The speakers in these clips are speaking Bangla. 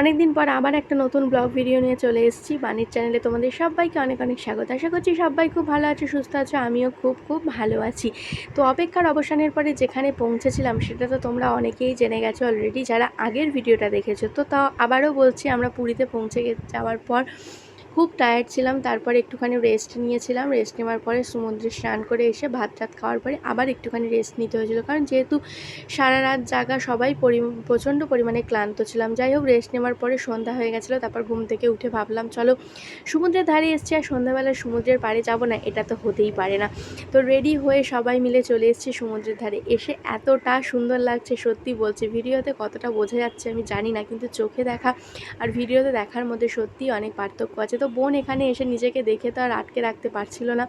অনেকদিন পর আবার একটা নতুন ব্লগ ভিডিও নিয়ে চলে এসেছি। বাণীর চ্যানেলে তোমাদের সবাইকে অনেক অনেক স্বাগত। আশা করছি সবাই খুব ভালো আছো, সুস্থ আছো, আমিও খুব খুব ভালো আছি। তো অপেক্ষার অবসানের পরে যেখানে পৌঁছেছিলাম সেটা তো তোমরা অনেকেই জেনে গেছো অলরেডি যারা আগের ভিডিওটা দেখেছ। তো তাও আবারও বলছি, আমরা পুরীতে পৌঁছে যাওয়ার পর খুব টায়ার্ড ছিলাম, তারপরে একটুখানি রেস্ট নিয়েছিলাম। রেস্ট নেওয়ার পরে সমুদ্রে স্নান করে এসে ভাত টাত খাওয়ার পরে আবার একটুখানি রেস্ট নিতে হয়েছিল। কারণ যেহেতু সারা রাত জাগা সবাই পরি, প্রচণ্ড পরিমাণে ক্লান্ত ছিলাম। যাই হোক রেস্ট নেওয়ার পরে সন্ধ্যা হয়ে গেছিল, তারপর ঘুম থেকে উঠে ভাবলাম, চলো সমুদ্রের ধারে এসছি আর সন্ধ্যাবেলায় সমুদ্রের পাড়ে যাব না, এটা তো হতেই পারে না। তো রেডি হয়ে সবাই মিলে চলে এসেছি সমুদ্রের ধারে। এসে এতটা সুন্দর লাগছে, সত্যি বলছি। ভিডিওতে কতটা বোঝা যাচ্ছে আমি জানি না, কিন্তু চোখে দেখা আর ভিডিওতে দেখার মধ্যে সত্যিই অনেক পার্থক্য আছে। তো বোন এখানে এসে নিজেকে দেখে তো আর আটকে রাখতে পারছিল না।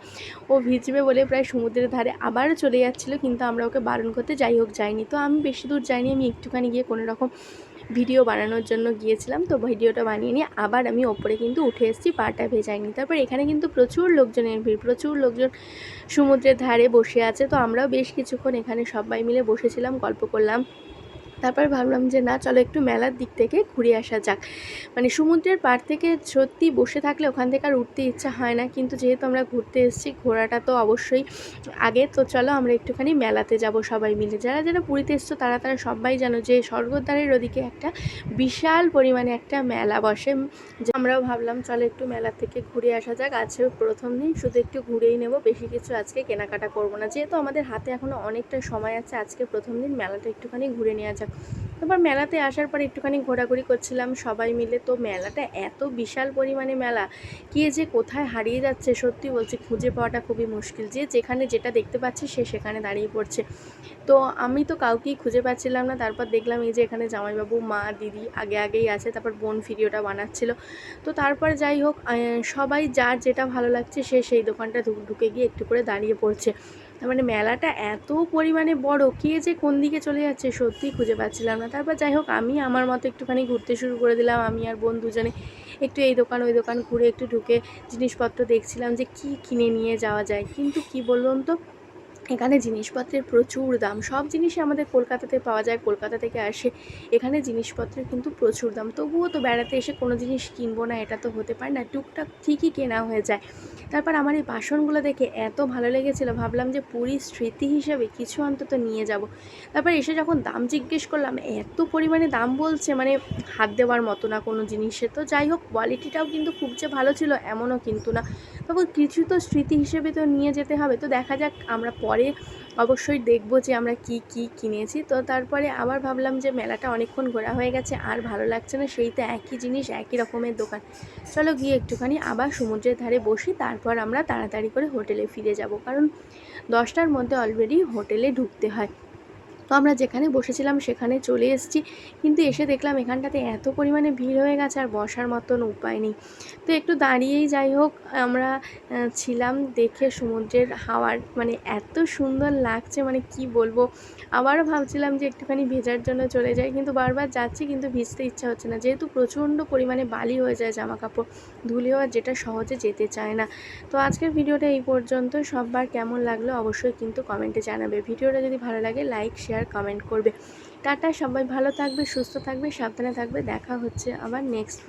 ও ভিজবে বলে প্রায় সমুদ্রের ধারে আবারও চলে যাচ্ছিল, কিন্তু আমরা ওকে বারণ করতে যাই হোক যাইনি। তো আমি বেশি দূর যাইনি, আমি একটুখানি গিয়ে কোনো রকম ভিডিও বানানোর জন্য গিয়েছিলাম। তো ভিডিওটা বানিয়ে নিয়ে আবার আমি ওপরে কিন্তু উঠে এসেছি, পাটা ভেজাইনি। তারপর এখানে কিন্তু প্রচুর লোকজনের ভিড়, প্রচুর লোকজন সমুদ্রের ধারে বসে আছে। তো আমরাও বেশ কিছুক্ষণ এখানে সবাই মিলে বসেছিলাম, গল্প করলাম। তারপর ভাবলাম যে না, চলো একটু মেলার দিক থেকে ঘুরে আসা যাক। মানে সমুদ্রের পাড় থেকে সত্যি বসে থাকলে ওখান থেকে আর উঠতে ইচ্ছা হয় না। কিন্তু যেহেতু আমরা ঘুরতে এসেছি, ঘোরাটা তো অবশ্যই আগে। তো চলো আমরা একটুখানি মেলাতে যাব সবাই মিলে। যারা যারা পুরীতে এসছো, তারা তারা সবাই জানো যে স্বর্গদ্বারের ওদিকে একটা বিশাল পরিমাণে একটা মেলা বসে। আমরাও ভাবলাম, চলো একটু মেলা থেকে ঘুরে আসা যাক। আছে প্রথম দিন, শুধু একটু ঘুরেই নেব। বেশি কিছু আজকে কেনাকাটা করব না। যেহেতু আমাদের হাতে এখনও অনেকটা সময় আছে, আজকে প্রথম দিন মেলাটা একটুখানি ঘুরে নেওয়া যাক। তারপর মেলাতে আসার পর একটুখানি ঘোরাঘুরি করছিলাম সবাই মিলে। তো মেলাটা এত বিশাল পরিমাণে মেলা, কে যে কোথায় হারিয়ে যাচ্ছে সত্যি বলছি, খুঁজে পাওয়াটা খুবই মুশকিল। যে যেখানে যেটা দেখতে পাচ্ছে সে সেখানে দাঁড়িয়ে পড়ছে। তো আমি তো কাউকেই খুঁজে পাচ্ছিলাম না। তারপর দেখলাম এই যে এখানে জামাইবাবু, মা, দিদি আগে আগেই আছে। তারপর বোন ভিডিওটা বানাচ্ছিল। তো তারপর যাই হোক সবাই যার যেটা ভালো লাগছে সে সেই দোকানটা ঢুকে গিয়ে একটু করে দাঁড়িয়ে পড়ছে। তার মানে মেলাটা এত পরিমাণে বড়, কে যে কোন দিকে চলে যাচ্ছে সত্যিই খুঁজে পাচ্ছিলাম না। তারপর যাই হোক, আমি আমার মতো একটুখানি ঘুরতে শুরু করে দিলাম। আমি আর বোন দুজনে একটু এই দোকান, ওই দোকান ঘুরে একটু ঢুকে জিনিসপত্র দেখছিলাম যে কি কিনে নিয়ে যাওয়া যায়। কিন্তু কি বলুন তো এখানে জিনিসপত্রের প্রচুর দাম। সব জিনিসই আমাদের কলকাতাতে পাওয়া যায়, কলকাতা থেকে আসে। এখানে জিনিসপত্রের কিন্তু প্রচুর দাম। তবুও তো বেড়াতে এসে কোনো জিনিস কিনবো না, এটা তো হতে পারে না। টুকটাক ঠিকই কেনা হয়ে যায়। তারপর আমার এই বাসনগুলো দেখে এত ভালো লেগেছিলো। ভাবলাম যে পুরীর স্মৃতি হিসেবে কিছু অন্তত নিয়ে যাব। তারপর এসে যখন দাম জিজ্ঞেস করলাম, এত পরিমাণে দাম বলছে মানে হাত দেওয়ার মতো না কোনো জিনিসে। তো যাই হোক কোয়ালিটিটাও কিন্তু খুব যে ভালো ছিল, এমনও কিন্তু না। তবে কিছু তো স্মৃতি হিসেবে তো নিয়ে যেতে হবে। তো দেখা যাক, আমরা অবশ্যই দেখব যে আমরা কি কি কিনেছি। তো তারপরে আবার ভাবলাম যে মেলাটা অনেকক্ষণ ঘোরা হয়ে গেছে, আর ভালো লাগছে না, সেই তো একই জিনিস, একই রকমের দোকান। চলো গিয়ে একটুখানি আবার সমুদ্রের ধারে বসি, তারপর আমরা তাড়াতাড়ি করে হোটেলে ফিরে যাব। কারণ দশটার মধ্যে অলরেডি হোটেলে ঢুকতে হয়। তো আমরা যেখানে বসেছিলাম সেখানে চলে এসেছি। কিন্তু এসে দেখলাম এখানটাতে এত পরিমাণে ভিড় হয়ে গেছে আর বসার মতন উপায় নেই। তো একটু দাঁড়িয়েই যাই হোক, আমরা ছিলাম দেখে সমুদ্রের হাওয়ার মানে এত সুন্দর লাগছে মানে কি বলব? আবারও ভাবছিলাম যে একটুখানি ভেজার জন্য চলে যাই, কিন্তু বারবার যাচ্ছি, কিন্তু ভিজতে ইচ্ছা হচ্ছে না। যেহেতু প্রচণ্ড পরিমাণে বালি হয়ে যায় জামা কাপড় ধুলেও আর যেটা সহজে যেতে চায় না। তো আজকের ভিডিওটা এই পর্যন্ত। সববার কেমন লাগল অবশ্যই কিন্তু কমেন্টে জানাবে। ভিডিওটা যদি ভালো লাগে, লাইক শেয়ার কমেন্ট করবে। টাটা, সবাই ভালো থাকবে, সুস্থ থাকবে, সাবধানে থাকবে। দেখা হচ্ছে আবার নেক্সট